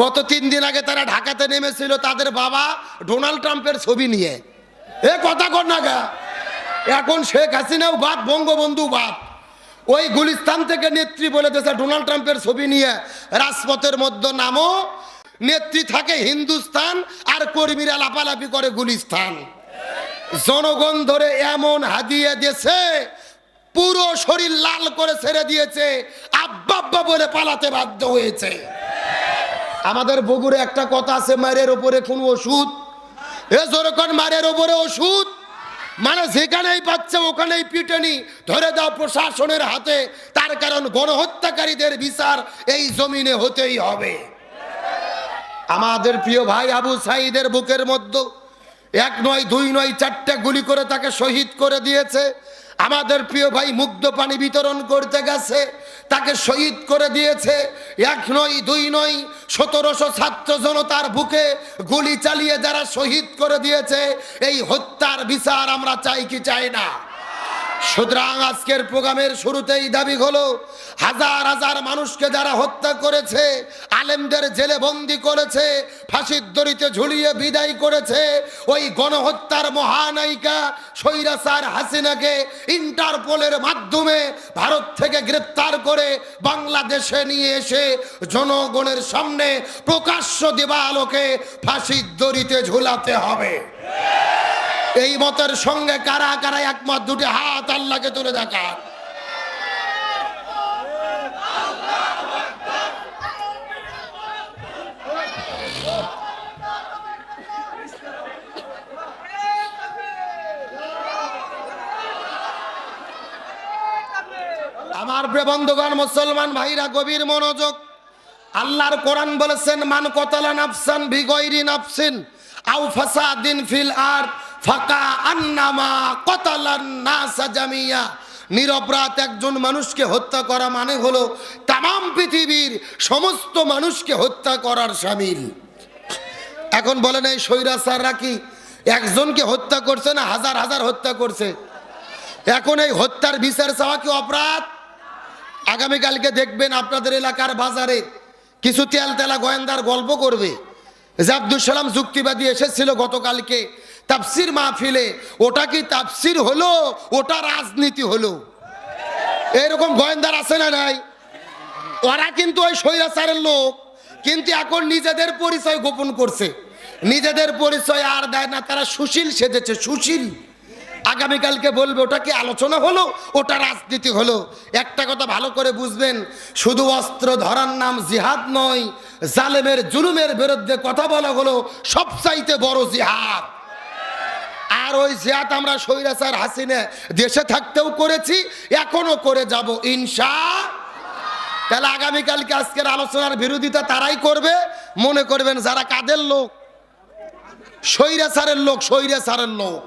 গত তিন দিন আগে তারা ঢাকাতে নেমেছিল তাদের বাবা ডোনাল্ড ট্রাম্পের ছবি নিয়ে। এ কথা কর না গা। এখন শেখ হাসিনাও বাদ, বঙ্গবন্ধু বাদ। ওই গুলিস্তান থেকে নেত্রী বলে দিয়েছে ডোনাল্ড ট্রাম্পের ছবি নিয়ে রাজপথের মধ্যে নামো। নেত্রী থাকে হিন্দুস্তান, আর কর্মীরা লাপালাপি করে গুলিস্তান। জনগণ ধরে এমন হাদিয়ে দিয়েছে, পুরো শরীর লাল করে ছেড়ে দিয়েছে, আব্বা আব্বা বলে পালাতে বাধ্য হয়েছে। আমাদের বগুড়ে একটা কথা আছে, মায়ের ওপরে কোন ওষুধ? এ যেরকম মায়ের ওপরে ওষুধ? মানে যেখানেই পাচ্ছে, ওখানেই পিটেনি। ধরে দাও প্রশাসনের হাতে, তার কারণ গণহত্যাকারীদের বিচার এই জমিনে হতেই হবে। আমাদের প্রিয় ভাই আবু সাইদের বুকের মধ্যে এক নয়, দুই নয়, চারটে গুলি করে তাকে শহীদ করে দিয়েছে। আমাদের প্রিয় ভাই মুগ্ধ পানি বিতরণ করতে গেছে, তাকে শহীদ করে দিয়েছে। এক নয়, দুই নয়, সতেরোশো ছাত্র জনতার বুকে গুলি চালিয়ে যারা শহীদ করে দিয়েছে, এই হত্যার বিচার আমরা চাই কি চাই না? সুতরাং আজকের প্রোগ্রামের শুরুতেই দাবি হলো, হাজার হাজার মানুষকে যারা হত্যা করেছে, আলেমদের জেলে বন্দি করেছে, ফাঁসির দড়িতে ঝুলিয়ে বিদায় করেছে, ওই গণহত্যার মহানায়িকা সৈরাসার হাসিনাকে ইন্টারপোলের মাধ্যমে ভারত থেকে গ্রেপ্তার করে বাংলাদেশে নিয়ে এসে জনগণের সামনে প্রকাশ্য দেবালোকে ফাঁসির দড়িতে ঝুলাতে হবে। এই মতের সঙ্গে কারা কারা একমত, দুটি হাত আল্লাহকে তুলে দেখা আমার বন্ধুগণ, মুসলমান ভাইরা, গভীর মনোযোগ। আল্লাহর কোরআন বলেছেন, মান কতালা নাফসান বিগৈরি নাফসিন আউ ফাসাদিন ফিল আর ফাকা আন্নামা কতালান নাসা জামিয়া। নিরপরাধ একজন মানুষকে হত্যা করা মানে হলো তাম পৃথিবীর সমস্ত মানুষকে হত্যা করার সামিল। এখন বলেন, এই স্বৈরাচাররা কি একজনকে হত্যা করছে না হাজার হাজার হত্যা করছে? এখন এই হত্যার বিচার চাওয়া কি অপরাধ? আগামীকালকে দেখবেন আপনাদের এলাকার বাজারে কিছু তেল তেলা গোয়েন্দার গল্প করবে। যে আব্দুল সালাম যুক্তিবাদী এসেছিল গতকালকে। তাফসির মাহফিলে, ওটা কি তাফসির হলো? ওটা রাজনীতি হলো। এরকম গোয়েন্দার আছে না নাই? ওরা কিন্তু ওই স্বৈরাচারের লোক, কিন্তু এখন নিজেদের পরিচয় গোপন করছে। নিজেদের পরিচয় আর দেয় না, তারা সুশীল সেজেছে, সুশীল। আগামীকালকে বলবে, ওটা কি আলোচনা হলো? ওটা রাজনীতি হলো। একটা কথা ভালো করে বুঝবেন, শুধু অস্ত্র ধরার নাম জিহাদ নয়, জালেমের জুলুমের বিরুদ্ধে কথা বলা হলো সবচাইতে বড় জিহাদ। আর ওই জিয়াত আমরা স্বৈরাচার হাসিনে দেশে থাকতেও করেছি এখনও করে যাব, ইনশা তাহলে আগামীকালকে আজকের আলোচনার বিরোধিতা তারাই করবে, মনে করবেন যারা কাদের লোক? স্বৈরাচারের লোক স্বৈরাচারের লোক।